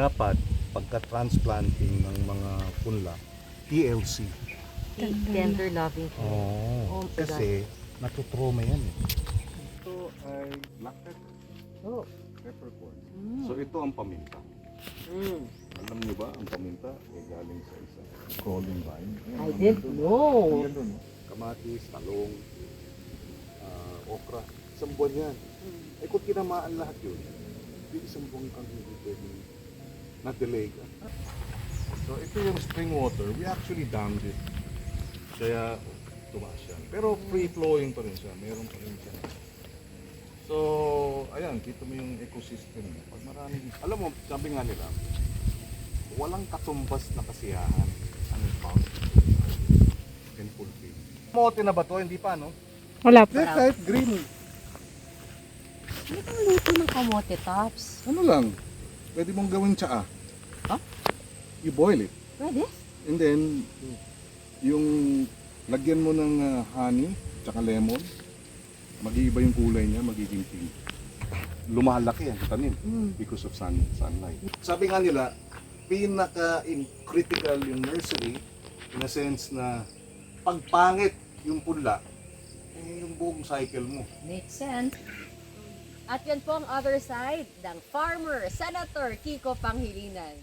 dapat pagka-transplanting ng mga punla, TLC. Tender loving. Oo. Oh my kasi natutroma yan eh. Ito ay black pepper. Oh. Peppercorn. Mm. So ito ang paminta. Mm. Alam niyo ba, ang paminta ay galing sa isa. Crawling vine. I didn't know. Doon. Kamatis, talong, ah, okra. Isang buwan yan. Eh kung tinamaan lahat yun, di isang buwan kang hindi pwedeng na-delay ka. So ito yung spring water. We actually dammed it. Kaya tumaas yan. Pero free-flowing pa rin siya. Meron pa rin siya. So, ayan, kita mo yung ecosystem. Pag marami, alam mo, sabi nga nila, walang katumbas na kasiyahan ang found in fulfill. Mote na ba to? Hindi pa, no? Wala pa. Kahit green. Ano kang luto ng kamote tops? Ano lang, pwede mong gawin tsaa. Ha? You boil it. Pwede? And then, yung lagyan mo ng ah, honey, tsaka lemon, mag-iiba yung kulay niya, magiging pink. Lumalaki ang tanim Mm. because of sun, sunlight. Sabi nga nila, pinaka-critical yung nursery in a sense na pagpangit yung punla, eh, yung buong cycle mo. Makes sense. At yan po ang other side ng farmer, Senator Kiko Panghilinan.